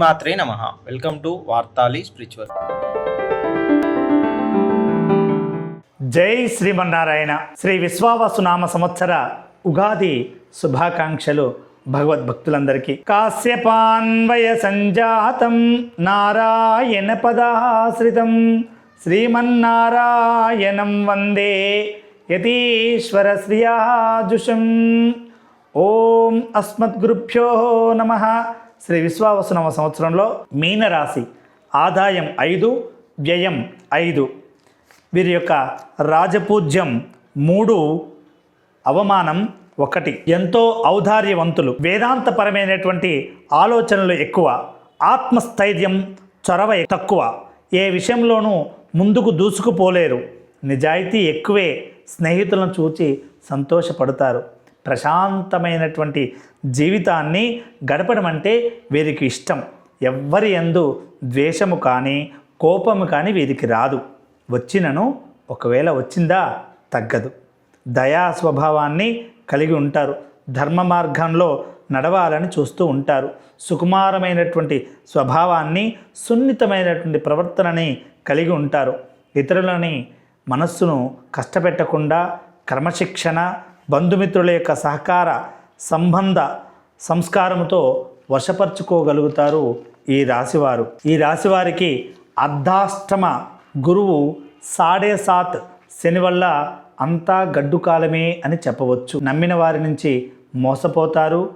మాత్రే నమ. Welcome to వార్తాలి spiritual జై శ్రీమన్నారాయణ. శ్రీ విశ్వావసునామ సంవత్సర ఉగాది శుభాకాంక్షలు భగవద్భక్తులందరికీ కాశ్యపాన్వయ సంజాతం నారాయణ పదాశ్రితం. శ్రీమన్నారాయణం వందే యతీశ్వర శ్రియాజుషం. ఓం అస్మద్గురుభ్యో నమ. శ్రీ విశ్వావసనవ సంవత్సరంలో మీనరాశి ఆదాయం ఐదు వ్యయం ఐదు. వీరి యొక్క రాజపూజ్యం మూడు అవమానం ఒకటి. ఎంతో ఔదార్యవంతులు వేదాంతపరమైనటువంటి ఆలోచనలు ఎక్కువ ఆత్మస్థైర్యం చొరవ తక్కువ. ఏ విషయంలోనూ ముందుకు దూసుకుపోలేరు. నిజాయితీ ఎక్కువే స్నేహితులను చూచి సంతోషపడతారు. ప్రశాంతమైనటువంటి జీవితాన్ని గడపడం అంటే వీరికి ఇష్టం. ఎవ్వరి ఎందు ద్వేషము కానీ కోపము కానీ వీరికి రాదు. వచ్చినను ఒకవేళ వచ్చిందా తగ్గదు. దయా స్వభావాన్ని కలిగి ఉంటారు. ధర్మ మార్గంలో నడవాలని చూస్తూ ఉంటారు. సుకుమారమైనటువంటి స్వభావాన్ని సున్నితమైనటువంటి ప్రవర్తనని కలిగి ఉంటారు. ఇతరులని మనస్సును కష్టపెట్టకుండా క్రమశిక్షణ బంధుమిత్రుల యొక్క సహకార సంబంధ సంస్కారముతో వశపరుచుకోగలుగుతారు ఈ రాశివారు. ఈ రాశివారికి అర్ధాష్టమ గురువు సాడే సాత్ శని వల్ల అంతా గడ్డు కాలమే అని చెప్పవచ్చు. నమ్మిన వారి నుంచి మోసపోతారు.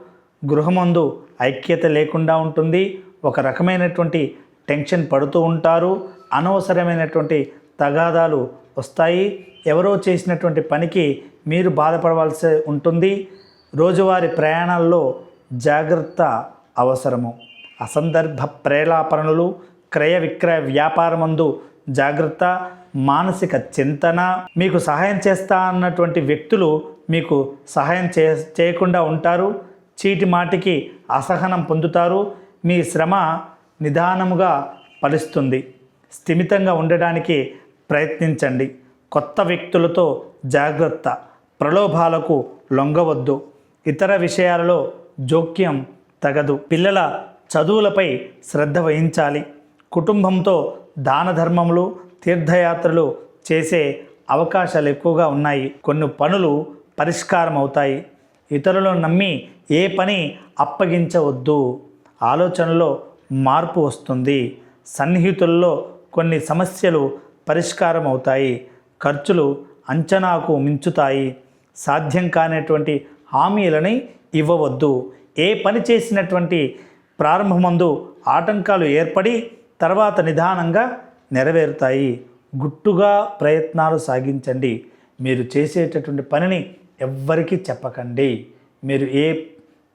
గృహమందు ఐక్యత లేకుండా ఉంటుంది. ఒక రకమైనటువంటి టెన్షన్ పడుతూ ఉంటారు. అనవసరమైనటువంటి తగాదాలు వస్తాయి. ఎవరో చేసినటువంటి పనికి మీరు బాధపడవలసి ఉంటుంది. రోజువారి ప్రయాణాల్లో జాగ్రత్త అవసరము. అసందర్భ ప్రేలాపనలు క్రయ విక్రయ వ్యాపారమందు జాగ్రత్త మానసిక చింతన మీకు సహాయం చేస్తా అన్నటువంటి వ్యక్తులు మీకు సహాయం చే చేయకుండా ఉంటారు. చీటి మాటికి అసహనం పొందుతారు. మీ శ్రమ నిదానముగా ఫలిస్తుంది. స్థిమితంగా ఉండడానికి ప్రయత్నించండి. కొత్త వ్యక్తులతో జాగ్రత్త. ప్రలోభాలకు లొంగవద్దు. ఇతర విషయాలలో జోక్యం తగదు. పిల్లల చదువులపై శ్రద్ధ వహించాలి. కుటుంబంతో దాన ధర్మములు తీర్థయాత్రలు చేసే అవకాశాలు ఎక్కువగా ఉన్నాయి. కొన్ని పనులు పరిష్కారం అవుతాయి ఇతరులను నమ్మి ఏ పని అప్పగించవద్దు. ఆలోచనలో మార్పు వస్తుంది. సన్నిహితుల్లో కొన్ని సమస్యలు పరిష్కారం అవుతాయి ఖర్చులు అంచనాకు మించుతాయి. సాధ్యం కానటువంటి హామీలని ఇవ్వవద్దు. ఏ పని చేసినటువంటి ప్రారంభమందు ఆటంకాలు ఏర్పడి తర్వాత నిదానంగా నెరవేరుతాయి. గుట్టుగా ప్రయత్నాలు సాగించండి. మీరు చేసేటటువంటి పనిని ఎవ్వరికీ చెప్పకండి. మీరు ఏ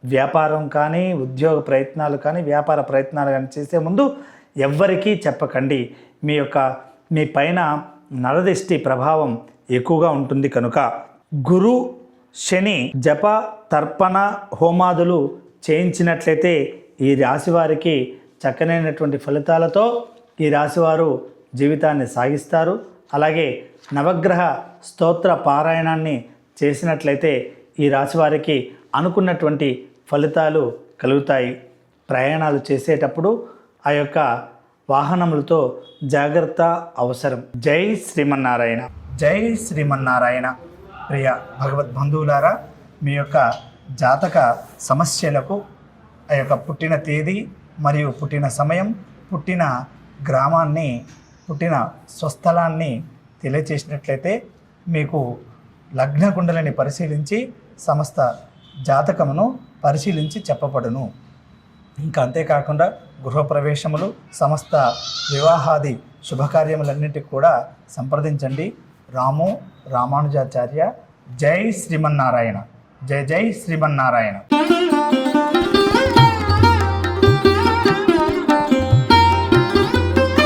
వ్యాపారం కానీ ఉద్యోగ ప్రయత్నాలు కానీ వ్యాపార ప్రయత్నాలు కానీ చేసే ముందు ఎవ్వరికీ చెప్పకండి. మీ యొక్క మీ పైన నలదిష్టి ప్రభావం ఎక్కువగా ఉంటుంది కనుక. గురు శని జప తర్పణ హోమాదులు చేయించినట్లయితే ఈ రాశి వారికి చక్కనైనటువంటి ఫలితాలతో ఈ రాశివారు జీవితాన్ని సాగిస్తారు. అలాగే నవగ్రహ స్తోత్ర పారాయణాన్ని చేసినట్లయితే ఈ రాశివారికి అనుకున్నటువంటి ఫలితాలు కలుగుతాయి. ప్రయాణాలు చేసేటప్పుడు ఆ యొక్క వాహనములతో జాగ్రత్త అవసరం. జై శ్రీమన్నారాయణ. జై శ్రీమన్నారాయణ. ప్రియ భగవద్బంధువులారా మీ యొక్క జాతక సమస్యలకు ఆ యొక్క పుట్టిన తేదీ మరియు పుట్టిన సమయం పుట్టిన గ్రామాన్ని పుట్టిన స్వస్థలాన్ని తెలియచేసినట్లయితే మీకు లగ్న కుండలని పరిశీలించి సమస్త జాతకమును పరిశీలించి చెప్పబడును. ఇంకా అంతేకాకుండా గృహప్రవేశములు సమస్త వివాహాది శుభకార్యములన్నింటికి కూడా సంప్రదించండి. రాము రామానుజాచార్య జై శ్రీమన్నారాయణ. జై జై శ్రీమన్నారాయణ.